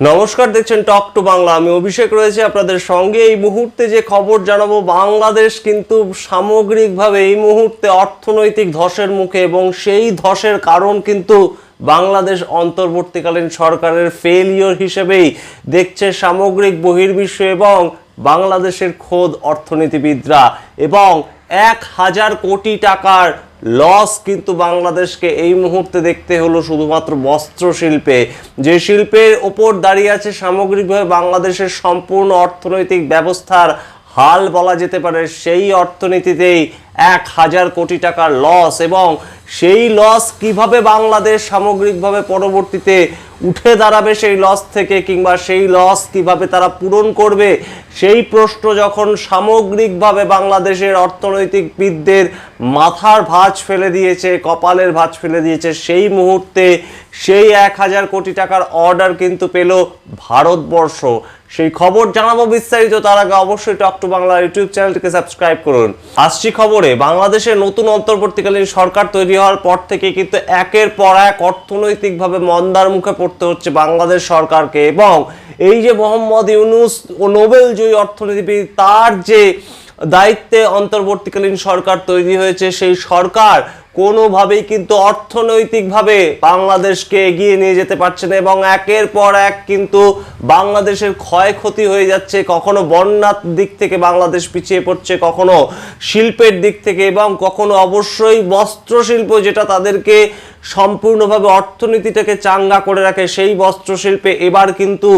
নমস্কার, দেখছেন টক টু বাংলা। আমি অভিষেক রয়েছে আপনাদের সঙ্গে। এই মুহূর্তে যে খবর জানাব, বাংলাদেশ কিন্তু সামগ্রিকভাবে এই মুহূর্তে অর্থনৈতিক ধসের মুখে এবং সেই ধসের কারণ কিন্তু বাংলাদেশ অন্তর্বর্তীকালীন সরকারের ফেলিওর হিসেবেই দেখছে সামগ্রিক বহির্বিশ্ব এবং বাংলাদেশের খোদ অর্থনীতিবিদরা। এবং এক হাজার কোটি টাকার লস কিন্তু বাংলাদেশকে এই মুহূর্তে দেখতে হলো শুধুমাত্র বস্ত্র শিল্পে যে শিল্পের ওপর দাঁড়িয়ে আছে সামগ্রিকভাবে বাংলাদেশের সম্পূর্ণ অর্থনৈতিক ব্যবস্থার হাল বলা যেতে পারে, সেই অর্থনীতিতেই এক হাজার কোটি টাকার লস এবং সেই লস কীভাবে বাংলাদেশ সামগ্রিকভাবে পরবর্তীতে উঠে দাঁড়াবে সেই লস থেকে কিংবা সেই লস কীভাবে তারা পূরণ করবে, সেই প্রশ্ন যখন সামগ্রিকভাবে বাংলাদেশের অর্থনৈতিকবিদদের মাথার ভাঁজ ফেলে দিয়েছে, কপালের ভাঁজ ফেলে দিয়েছে, সেই মুহূর্তে সেই এক হাজার কোটি টাকার অর্ডার কিন্তু পেল ভারতবর্ষ। সেই খবর জানাব বিস্তারিত, তার আগে অবশ্যই টক টু বাংলা ইউটিউব চ্যানেলটিকে সাবস্ক্রাইব করুন। আসছি খবরে বাংলাদেশের নতুন অন্তর্বর্তীকালীন সরকার তৈরি হওয়ার পর থেকে কিন্তু একের পর এক অর্থনৈতিকভাবে মন্দার মুখে পড়তে হচ্ছে বাংলাদেশ সরকারকে এবং এই যে মোহাম্মদ ইউনুস ও নোবেল জয়ী অর্থনীতিবিদ, তার যে দায়িত্বে অন্তর্বর্তীকালীন সরকার তৈরি হয়েছে, সেই সরকার কোনোভাবেই কিন্তু অর্থনৈতিকভাবে বাংলাদেশকে এগিয়ে নিয়ে যেতে পারছে না এবং একের পর এক কিন্তু বাংলাদেশের ক্ষয়ক্ষতি হয়ে যাচ্ছে, কখনো বন্যার দিক থেকে বাংলাদেশ পিছিয়ে পড়ছে, কখনো শিল্পের দিক থেকে এবং কখনো অবশ্যই বস্ত্র শিল্প যেটা তাদেরকে সম্পূর্ণভাবে অর্থনীতিটাকে চাঙ্গা করে রাখে, সেই বস্ত্র শিল্পে এবার কিন্তু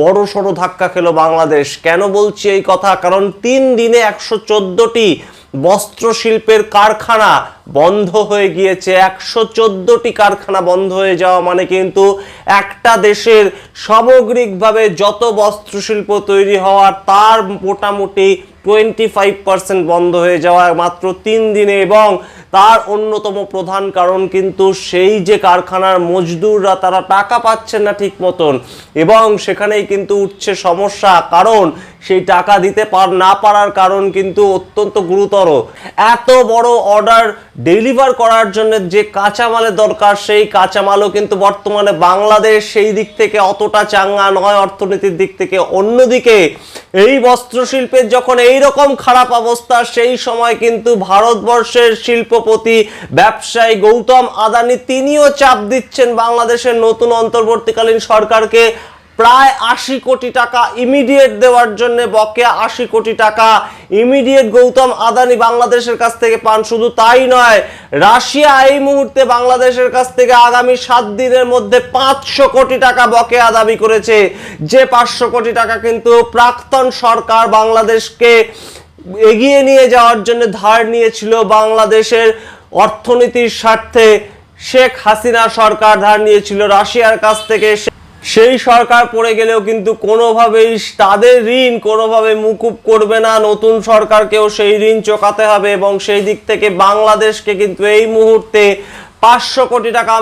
বড় সড়ো ধাক্কা খেলো বাংলাদেশ। কেন বলছি এই কথা? কারণ তিন দিনে একশো চোদ্দটি বস্ত্র শিল্পের কারখানা বন্ধ হয়ে গিয়েছে। একশো চোদ্দোটি কারখানা বন্ধ হয়ে যাওয়া মানে কিন্তু একটা দেশের সামগ্রিকভাবে যত বস্ত্রশিল্প তৈরি হওয়ার, তার মোটামুটি টোয়েন্টি ফাইভ পার্সেন্ট বন্ধ হয়ে যাওয়া মাত্র তিন দিনে এবং তার অন্যতম প্রধান কারণ কিন্তু সেই যে কারখানার মজদুররা তারা টাকা পাচ্ছেন না ঠিক মতন এবং সেখানেই কিন্তু উঠছে সমস্যা, কারণ সেই টাকা দিতে পার না পারার কারণ কিন্তু অত্যন্ত গুরুতর। এত বড় অর্ডার ডেলিভার করার জন্য যে কাঁচামালের দরকার, সেই কাঁচামালও কিন্তু বর্তমানে বাংলাদেশ সেই দিক থেকে অতটা চাঙ্গা নয়, অর্থনীতির দিক থেকে। অন্যদিকে এই বস্ত্র শিল্পের যখন এই রকম খারাপ অবস্থা, সেই সময় কিন্তু ভারতবর্ষের শিল্পপতি, ব্যবসায়ী গৌতম আদানি তিনিও চাপ দিচ্ছেন বাংলাদেশের নতুন অন্তর্বর্তীকালীন সরকারকে। প্রায় আশি কোটি টাকা ইমিডিয়েট দেওয়ার জন্য বকেয়া আশি কোটি টাকা। ইমিডিয়েট গৌতম আদানি বাংলাদেশের কাছ থেকে পান। শুধু তাই নয়, রাশিয়া এই মুহূর্তে বাংলাদেশের কাছ থেকে আগামী সাত দিনের মধ্যে পাঁচশো কোটি টাকা বকেয়া দাবি করেছে। যে পাঁচশো কোটি টাকা কিন্তু প্রাক্তন সরকার বাংলাদেশকে এগিয়ে নিয়ে যাওয়ার জন্য ধার নিয়েছিল বাংলাদেশের অর্থনীতির স্বার্থে। শেখ হাসিনা সরকার ধার নিয়েছিল রাশিয়ার কাছ থেকে। সেই সরকার পড়ে গেলেও কিন্তু কোনোভাবেই তাদের ঋণ কোনোভাবে মুকুব করবে না। নতুন সরকারকেও সেই ঋণ চোকাতে হবে এবং সেই দিক থেকে বাংলাদেশকে কিন্তু এই মুহূর্তে পাঁচশো কোটি টাকা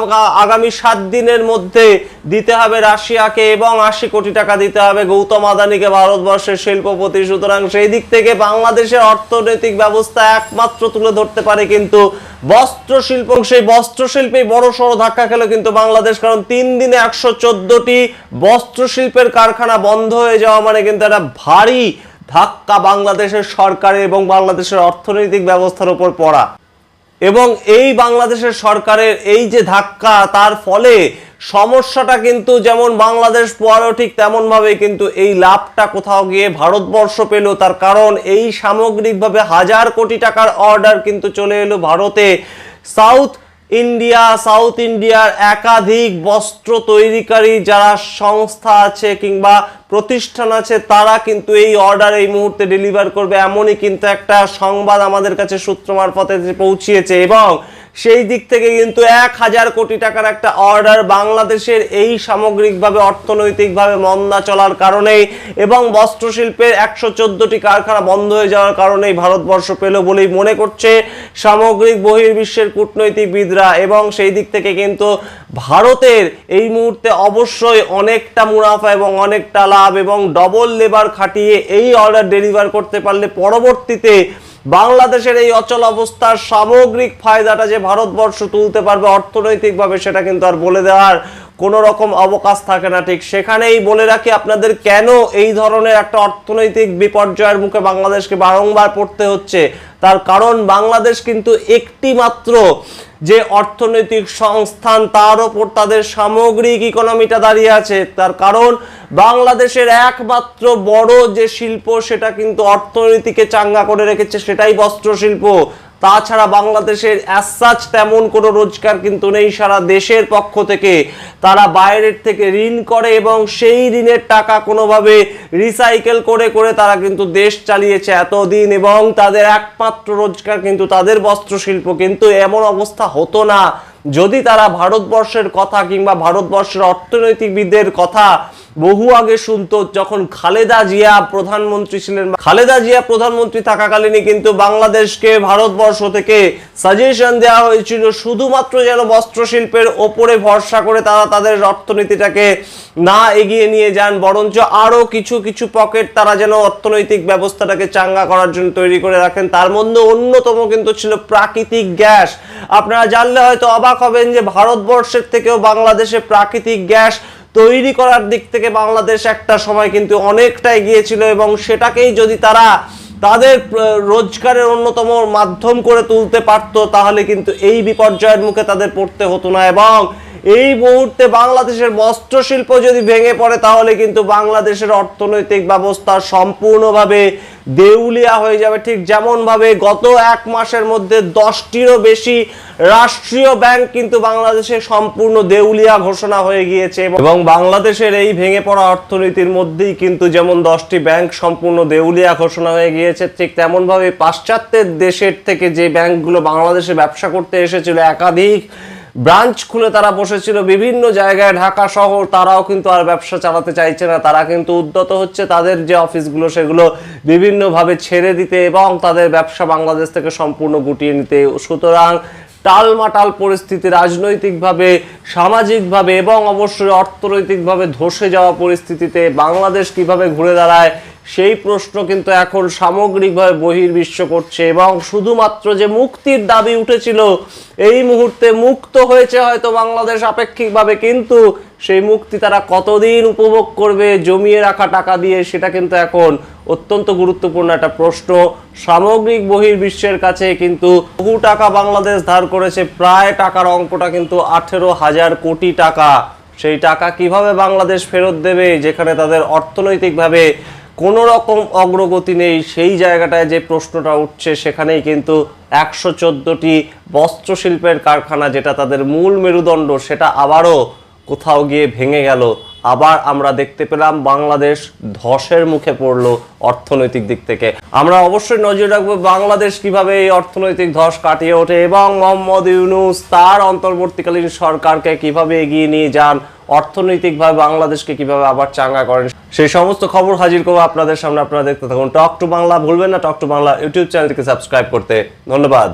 আগামী সাত দিনের মধ্যে দিতে হবে রাশিয়াকে এবং আশি কোটি টাকা দিতে হবে গৌতম আদানিকে ভারতবর্ষের শিল্পপতি। সুতরাং সেই দিক থেকে বাংলাদেশের অর্থনৈতিক ব্যবস্থা একমাত্র তুলে ধরতে পারে কিন্তু বস্ত্র শিল্প সেই বস্ত্র শিল্পে বড় সড়ো ধাক্কা খেলো কিন্তু বাংলাদেশ, কারণ তিন দিনে একশো চোদ্দটি বস্ত্র শিল্পের কারখানা বন্ধ হয়ে যাওয়া মানে কিন্তু একটা ভারী ধাক্কা বাংলাদেশের সরকারের এবং বাংলাদেশের অর্থনৈতিক ব্যবস্থার উপর পড়া। এবং এই বাংলাদেশের সরকারের এই যে ধাক্কা, তার ফলে সমস্যাটা কিন্তু যেমন বাংলাদেশ পোয়ালো ঠিক তেমনভাবে কিন্তু এই লাভটা কোথাও গিয়ে ভারতবর্ষ পেল। তার কারণ এই সামগ্রিকভাবে হাজার কোটি টাকার অর্ডার কিন্তু চলে এলো ভারতে। সাউথ ইন্ডিয়া, সাউথ ইন্ডিয়ার একাধিক বস্ত্র তৈরিকারী যারা সংস্থা আছে কিংবা প্রতিষ্ঠান আছে, তারা কিন্তু এই অর্ডার এই মুহূর্তে ডেলিভার করবে। এমনই কিন্তু একটা সংবাদ আমাদের কাছে সূত্র মারফতে পৌঁছিয়েছে এবং সেই দিক থেকে কিন্তু এক হাজার কোটি টাকার একটা অর্ডার বাংলাদেশের এই সামগ্রিকভাবে, অর্থনৈতিকভাবে মন্দা চলার কারণেই এবং বস্ত্রশিল্পের একশো চোদ্দটি কারখানা বন্ধ হয়ে যাওয়ার কারণেই ভারতবর্ষ পেল বলেই মনে করছে সামগ্রিক বহির্বিশ্বের কূটনৈতিকবিদরা এবং সেই দিক থেকে কিন্তু ভারতের এই মুহূর্তে অবশ্যই অনেকটা মুনাফা এবং অনেকটা লাভ এবং ডবল লেবার খাটিয়ে এই অর্ডার ডেলিভার করতে পারলে পরবর্তীতে বাংলাদেশের এই অচল অবস্থার সামগ্রিক ফায়দাটা যে ভারতবর্ষ তুলতে পারবে অর্থনৈতিকভাবে সেটা কিন্তু আর বলে দেওয়ার কোনো রকম অবকাশ থাকে না। ঠিক সেখানেই বলে রাখি, আপনাদের কেন এই ধরনের একটা অর্থনৈতিক বিপর্যয়ের মুখে বাংলাদেশকে বারংবার পড়তে হচ্ছে? তার কারণ, বাংলাদেশ কিন্তু একটি মাত্র যে অর্থনৈতিক সংস্থান, তার ওপর তাদের সামগ্রিক ইকোনমিটা দাঁড়িয়ে আছে। তার কারণ, বাংলাদেশের একমাত্র বড় যে শিল্প, সেটা কিন্তু অর্থনীতিকে চাঙ্গা করে রেখেছে, সেটাই বস্ত্র শিল্প তাছাড়া বাংলাদেশের অ্যাসাচ তেমন কোনো রোজগার কিন্তু নেই সারা দেশের পক্ষ থেকে। তারা বাইরের থেকে ঋণ করে এবং সেই ঋণের টাকা কোনোভাবে রিসাইকেল করে করে তারা কিন্তু দেশ চালিয়েছে এতদিন এবং তাদের একমাত্র রোজগার কিন্তু তাদের বস্ত্রশিল্প। কিন্তু এমন অবস্থা হতো না। যদি তারা ভারতবর্ষের কথা কিংবা ভারতবর্ষের অর্থনৈতিকবিদদের কথা বহু আগে শুনতো, যখন খালেদা জিয়া প্রধানমন্ত্রী ছিলেন খালেদা জিয়া প্রধানমন্ত্রী থাকাকালীনই কিন্তু বাংলাদেশকে ভারতবর্ষ থেকে সাজেশন দেওয়া হয়েছিল শুধুমাত্র যেন বস্ত্র শিল্পের ওপরে ভরসা করে তারা তাদের অর্থনীতিটাকে না এগিয়ে নিয়ে যান, বরঞ্চ আরও কিছু কিছু পকেট তারা যেন অর্থনৈতিক ব্যবস্থাটাকে চাঙ্গা করার জন্য তৈরি করে রাখেন। তার মধ্যে অন্যতম কিন্তু ছিল প্রাকৃতিক গ্যাস। আপনারা জানলে হয়তো অবাক হবেন যে ভারতবর্ষের থেকেও বাংলাদেশে প্রাকৃতিক গ্যাস তৈরি করার দিক থেকে বাংলাদেশ একটা সময় কিন্তু অনেকটা গিয়েছিল এবং সেটাকেই যদি তারা তাদের রোজগারের অন্যতম মাধ্যম করে তুলতে পারত, তাহলে কিন্তু এই বিপর্যয়ের মুখে তাদের পড়তে হতো না এবং এই মুহূর্তে বাংলাদেশের বস্ত্র শিল্প যদি ভেঙে পড়ে, তাহলে কিন্তু বাংলাদেশের অর্থনৈতিক ব্যবস্থা সম্পূর্ণভাবে দেউলিয়া হয়ে যাবে। ঠিক যেমন ভাবে গত এক মাসের মধ্যে দশটিরও বেশি রাষ্ট্রীয় ব্যাংক কিন্তু বাংলাদেশে সম্পূর্ণ দেউলিয়া ঘোষণা হয়ে গিয়েছে এবং বাংলাদেশের এই ভেঙে পড়া অর্থনীতির মধ্যেই কিন্তু যেমন দশটি ব্যাংক সম্পূর্ণ দেউলিয়া ঘোষণা হয়ে গিয়েছে, ঠিক তেমন ভাবে পাশ্চাত্যের দেশের থেকে যে ব্যাংকগুলো বাংলাদেশে ব্যবসা করতে এসেছিল একাধিক ব্রাঞ্চ খুলে তারা বসেছিল বিভিন্ন জায়গায়, ঢাকা শহর, তারাও কিন্তু আর ব্যবসা চালাতে চাইছে না। তারা কিন্তু উদ্যত হচ্ছে তাদের যে অফিসগুলো, সেগুলো বিভিন্নভাবে ছেড়ে দিতে এবং তাদের ব্যবসা বাংলাদেশ থেকে সম্পূর্ণ গুটিয়ে নিতে। সুতরাং টালমাটাল পরিস্থিতি রাজনৈতিকভাবে, সামাজিকভাবে এবং অবশ্যই অর্থনৈতিকভাবে ধসে যাওয়া পরিস্থিতিতে বাংলাদেশ কীভাবে ঘুরে দাঁড়ায়, সেই প্রশ্ন কিন্তু এখন সামগ্রিকভাবে বহির্বিশ্ব করছে এবং শুধুমাত্র যে মুক্তির দাবি উঠেছিল, এই মুহূর্তে মুক্ত হয়েছে হয়তো বাংলাদেশ আপেক্ষিকভাবে, কিন্তু সেই মুক্তি তারা কতদিন উপভোগ করবে, জমিয়ে রাখা টাকা দিয়ে, সেটা কিন্তু এখন অত্যন্ত গুরুত্বপূর্ণ একটা প্রশ্ন। সামগ্রিক বহির্বিশ্বের কাছে কিন্তু বহু টাকা বাংলাদেশ ধার করেছে, প্রায় টাকার অঙ্কটা কিন্তু আঠেরো হাজার কোটি টাকা। সেই টাকা কীভাবে বাংলাদেশ ফেরত দেবে, যেখানে তাদের অর্থনৈতিকভাবে কোনো রকম অগ্রগতি নেই, সেই জায়গাটায় যে প্রশ্নটা উঠছে, সেখানেই কিন্তু একশো চোদ্দোটি বস্ত্রশিল্পের কারখানা, যেটা তাদের মূল মেরুদণ্ড, সেটা আবারও কোথাও গিয়ে ভেঙে গেল। আবার আমরা দেখতে পেলাম বাংলাদেশ ধসের মুখে পড়ল অর্থনৈতিক দিক থেকে। আমরা অবশ্যই নজর রাখব বাংলাদেশ কীভাবে এই অর্থনৈতিক ধস কাটিয়ে ওঠে এবং মোহাম্মদ ইউনুস তার অন্তর্বর্তীকালীন সরকারকে কীভাবে এগিয়ে নিয়ে যান, অর্থনৈতিকভাবে বাংলাদেশকে কীভাবে আবার চাঙ্গা করেন, সেই সমস্ত খবর হাজির করব আপনাদের সামনে। আপনারা দেখতে থাকুন টক টু বাংলা। ভুলবেন না টক টু বাংলা ইউটিউব চ্যানেলটিকে সাবস্ক্রাইব করতে। ধন্যবাদ।